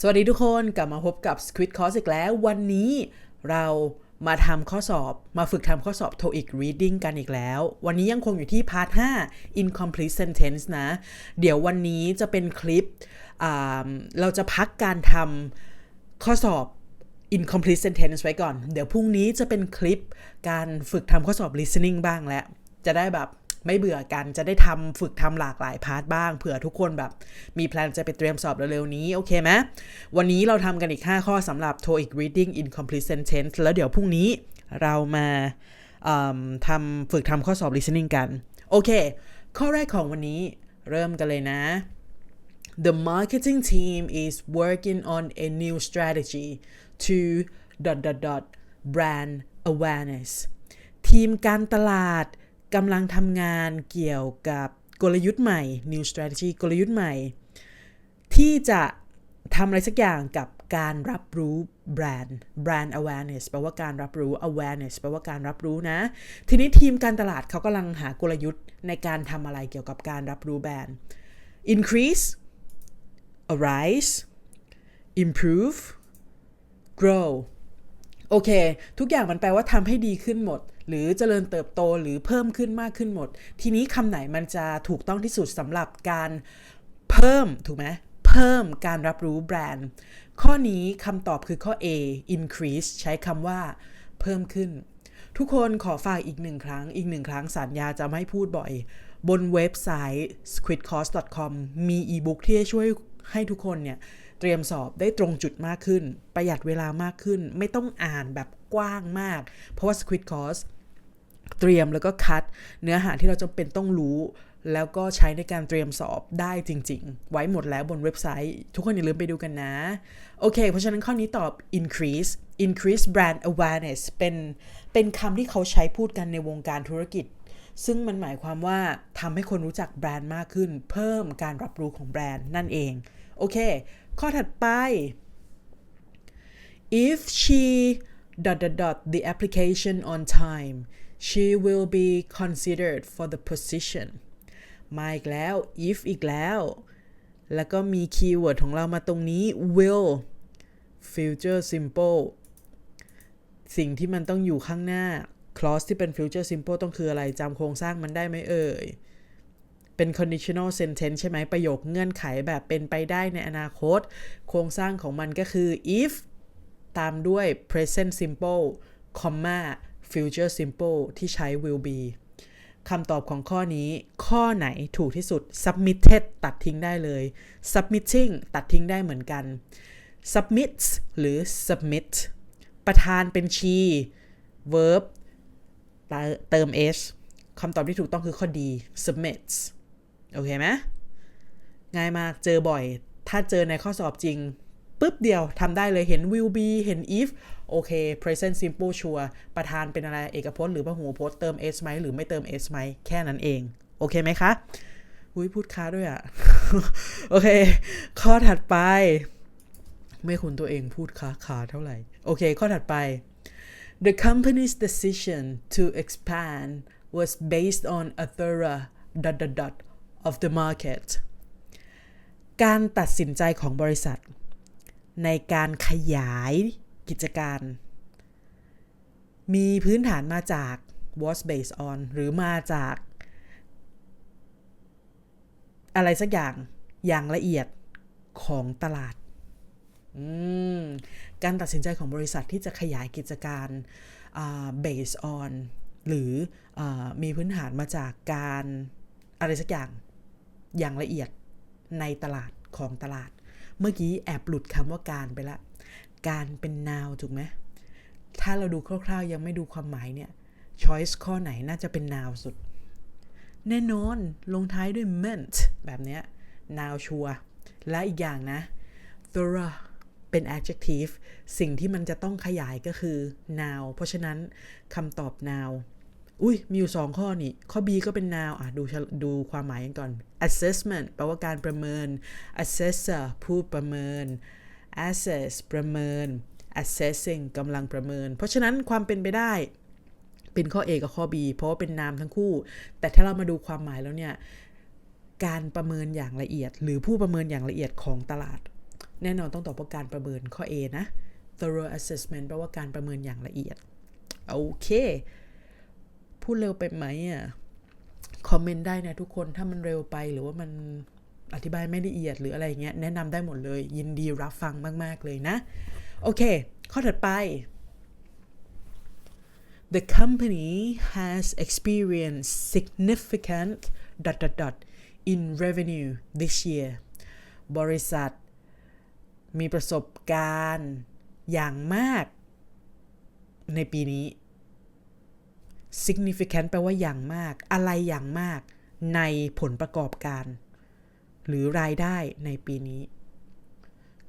สวัสดีทุกคนกลับมาพบกับ Squid Course อีกแล้ว วันนี้เรามาทำข้อสอบมาฝึกทำข้อสอบ TOEIC Reading กันอีกแล้ว วันนี้ยังคงอยู่ที่ Part 5 Incomplete Sentence นะ เดี๋ยววันนี้จะเป็นคลิป เราจะพักการทำข้อสอบ incomplete sentence ไว้ก่อน เดี๋ยวพรุ่งนี้จะเป็นคลิปการฝึกทำข้อสอบ listening บ้างแล้ว จะได้แบบ ไม่เบื่อกันจะได้ทำฝึกทำหลากหลายพาร์ทบ้างเผื่อทุกคนแบบมีแพลนจะไปเตรียมสอบเร็วๆนี้ โอเคไหมวันนี้เราทำกันอีก 5 ข้อสำหรับ TOEIC reading incomplete sentence แล้วเดี๋ยวพรุ่งนี้เรามาทำฝึกทำข้อสอบ listening กัน โอเค ข้อแรกของวันนี้เริ่มกันเลยนะ The marketing team is working on a new strategy to dot dot dot brand awareness ทีมการตลาด กำลังทำงานเกี่ยวกับกลยุทธ์ใหม่ new strategy กลยุทธ์ใหม่ ที่จะทำอะไรสักอย่างกับการรับรู้แบรนด์ brand awareness แปลว่าการรับรู้ awareness แปลว่าการรับรู้นะ ทีนี้ทีมการตลาดเขากำลังหากลยุทธ์ในการทำอะไรเกี่ยวกับการรับรู้แบรนด์ increase arise improve grow โอเค ทุกอย่างมันแปลว่าทำให้ดีขึ้นหมด หรือเจริญเติบโตหรือเพิ่มขึ้นมากขึ้นหมด ทีนี้คำไหนมันจะถูกต้องที่สุดสำหรับการเพิ่มถูกไหมเพิ่มการรับรู้แบรนด์ ข้อนี้คำตอบคือข้อ A increase ใช้คำว่าเพิ่มขึ้น ทุกคนขอฝากอีกหนึ่งครั้ง อีกหนึ่งครั้งสัญญาจะไม่พูดบ่อย บนเว็บไซต์ squidcourse.com มีอีบุ๊กที่จะช่วยให้ทุกคนเนี่ย เตรียมสอบได้ตรงจุดมากขึ้น ประหยัดเวลามากขึ้น ไม่ต้องอ่านแบบกว้างมาก เพราะว่า Squid Course เตรียมแล้วก็คัด เนื้อหาที่เราจำเป็นต้องรู้แล้วก็ใช้ในการเตรียมสอบได้จริง ๆ ไว้หมดแล้วบนเว็บไซต์ ทุกคนอย่าลืมไปดูกันนะ โอเค เพราะฉะนั้นข้อนี้ตอบ increase increase brand awareness เป็น เป็นคำที่เขาใช้พูดกันในวงการธุรกิจ ซึ่งมันหมายความว่าทำให้คนรู้จักแบรนด์มากขึ้น เพิ่มการรับรู้ของแบรนด์นั่นเอง โอเค ข้อถัดไป if she dot dot dot the application on time she will be considered for the position มาอีกแล้ว if อีกแล้ว แล้วก็มีคีย์เวิร์ดของเรามาตรงนี้ will future simple สิ่งที่มันต้องอยู่ข้างหน้า clause ที่เป็น future simple ต้องคืออะไรจำโครงสร้างมันได้ไหมเอ่ย เป็น conditional sentence ใช่ไหมประโยคเงื่อนไขแบบเป็นไปได้ในอนาคต โครงสร้างของมันก็คือ if ตามด้วย present simple comma future simple ที่ใช้ will be คำตอบของข้อนี้ ข้อไหนถูกที่สุด submitted ตัดทิ้งได้เลย submitting ตัดทิ้งได้เหมือนกัน submits หรือ submit ประธานเป็น she verb เติม s คำตอบที่ถูกต้องคือข้อดี submits โอเคไหมง่ายมากเจอบ่อย ถ้าเจอในข้อสอบจริงปุ๊บเดียวทำได้เลยเห็น will be เห็น if โอเค present simple sure ประธานเป็นอะไร เอกพจน์หรือพหูพจน์เติม s ไหมหรือไม่เติม s ไหมแค่นั้นเอง โอเคไหมคะอุ้ยพูดค้าด้วยอะ่ะ โอเค ข้อถัดไป ไม่คุ้นตัวเองพูดค้าคาเท่าไหร่ โอเค ข้อถัดไป The company's decision to expand was based on a thorough dot dot dot of the market การตัดสินใจของบริษัท ในการขยายกิจการ มีพื้นฐานมาจาก was based on หรือมาจาก อะไรสักอย่างอย่างละเอียดของตลาด การตัดสินใจของบริษัทที่จะขยายกิจการ based on หรืออมีพื้นฐานมาจากการอะไรสักอย่างอย่างละเอียดในตลาดของตลาด เมื่อกี้แอบหลุดคำว่าการไปละ การเป็น noun ถูกไหมถ้าเราดูคร่าวๆ ยังไม่ดูความหมายเนี่ย choice ข้อไหนน่าจะเป็น noun สุด แน่นอนลงท้ายด้วย meant แบบเนี้ย noun ชัวและอีกอย่างนะ thorough เป็น adjective สิ่งที่มันจะต้องขยายก็คือ noun เพราะฉะนั้นคำตอบ noun อุ้ยมีอยู่สองข้อนี่ ข้อ B ก็เป็น noun อะดูดูความหมายกันก่อน assessment แปลว่าการประเมิน assessor ผู้ประเมิน assess ประเมิน assessing กำลังประเมิน เพราะฉะนั้นความเป็นไปได้เป็นข้อ A กับข้อ B เพราะว่าเป็นนามทั้งคู่ แต่ถ้าเรามาดูความหมายแล้วเนี่ย การประเมินอย่างละเอียด หรือผู้ประเมินอย่างละเอียดของตลาด แน่นอนต้องตอบว่าการประเมินข้อ A นะ thorough assessment แปลว่าการประเมินอย่างละเอียด โอเค พูดเร็วไปไหมอะ คอมเมนต์ได้นะทุกคนถ้ามันเร็วไปหรือว่ามันอธิบายไม่ละเอียดหรืออะไรเงี้ยแนะนำได้หมดเลย ยินดีรับฟังมาก ๆ เลยนะ โอเค ข้อถัดไป The company has experienced significant dot dot dot in revenue this year บริษัท มีประสบการณ์อย่างมากในปีนี้ significant แปลว่าอย่างมาก อะไรอย่างมากในผลประกอบการ หรือรายได้ในปีนี้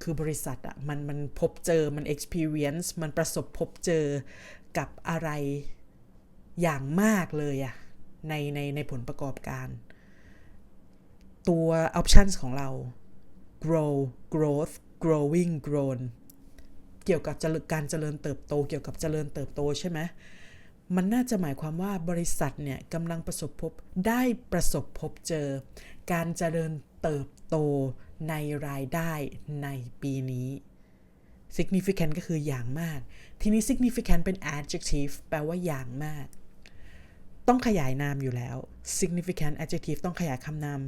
คือบริษัทอะมันมันพบเจอมัน experience มันประสบพบเจอกับอะไรอย่างมากเลยอะในในในผลประกอบการ ตัว options ของเรา grow growth growing grown เกี่ยวกับการเจริญเติบโต เกี่ยวกับเจริญเติบโตใช่ไหมมันน่าจะหมายความว่าบริษัทเนี่ยกำลังประสบพบได้ประสบพบเจอ การเจริญเติบโตในรายได้ในปีนี้ significant ก็คืออย่างมาก ทีนี้ significant เป็น adjective แปลว่าอย่างมาก ต้องขยายนามอยู่แล้ว significant adjective ต้องขยายคำนาม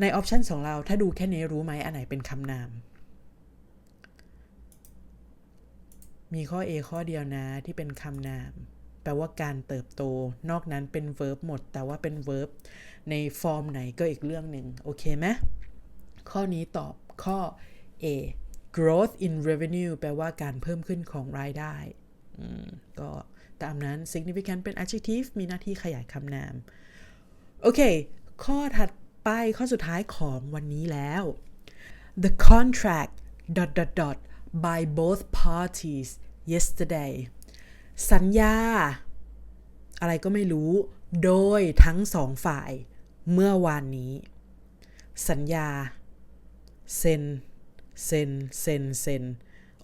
ใน option ของเราถ้าดูแค่นี้รู้ไหมอันไหนเป็นคำนาม มีข้อ A ข้อเดียวนะที่เป็นคำนาม แปลว่าการเติบโต นอกนั้นเป็น verb หมด แต่ว่าเป็น verb ในฟอร์มไหนก็อีกเรื่องหนึ่งโอเคไหมข้อนี้ตอบข้อ A growth in revenue แปลว่าการเพิ่มขึ้นของรายได้ ก็ตามนั้น significant เป็น adjective มีหน้าที่ขยายคำนาม โอเค ข้อถัดไปข้อสุดท้ายของวันนี้แล้ว the contract dot dot dot by both parties yesterday สัญญา อะไรก็ไม่รู้ โดยทั้งสองฝ่าย เมื่อวานนี้ สัญญา เซ็น เซ็น เซ็น เซ็น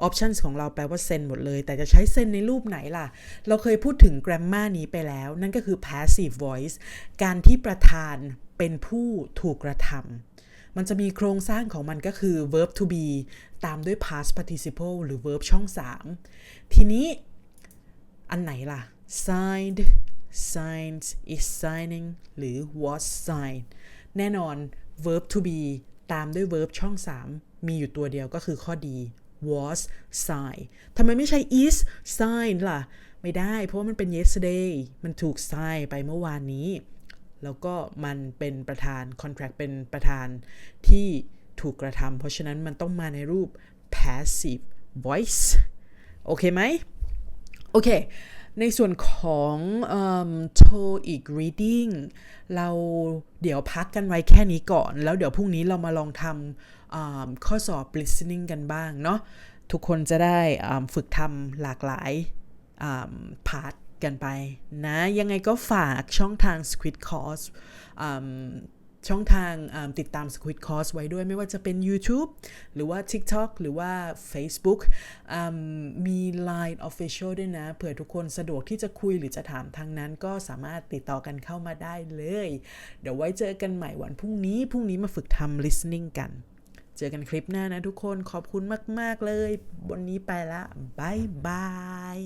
ออปชันของเราแปลว่าเซ็นหมดเลย แต่จะใช้เซ็นในรูปไหนล่ะ เราเคยพูดถึง grammar นี้ไปแล้ว นั่นก็คือ passive voice การที่ประธานเป็นผู้ถูกกระทำ มันจะมีโครงสร้างของมันก็คือ verb to be ตามด้วย past participle หรือ verb ช่อง 3 ทีนี้อันไหนล่ะ signed signed is signing หรือ was signed แน่นอน verb to be ตามด้วย verb ช่อง 3 มีอยู่ตัวเดียวก็คือข้อดี was signed ทำไมไม่ใช่ is signed ล่ะ ไม่ได้เพราะว่ามันเป็น yesterday มันถูก sign ไปเมื่อวานนี้ แล้วก็มันเป็นประธาน contract เป็นประธานที่ถูกกระทำเพราะฉะนั้นมันต้องมาในรูป passive voice โอเคไหมโอเค ในส่วนของ TOEIC reading เราเดี๋ยวพักกันไว้แค่นี้ก่อน แล้วเดี๋ยวพรุ่งนี้เรามาลองทำข้อสอบ listening กันบ้างเนาะทุกคนจะได้ฝึกทำหลากหลายพาร์ท กันไปนะ ยังไงก็ฝากช่องทาง Squid Course ช่องทางติดตาม Squid Course ไว้ด้วยไม่ว่าจะเป็น YouTube หรือว่า TikTok หรือว่า Facebook มี Line Official ด้วยนะ เผื่อทุกคนสะดวกที่จะคุยหรือจะถามทางนั้น ก็สามารถติดต่อกันเข้ามาได้เลย เดี๋ยวไว้เจอกันใหม่วันพรุ่งนี้ พรุ่งนี้มาฝึกทำ listening กัน เจอกันคลิปหน้านะทุกคนขอบคุณมาก ๆ เลย วันนี้ไปละบายบาย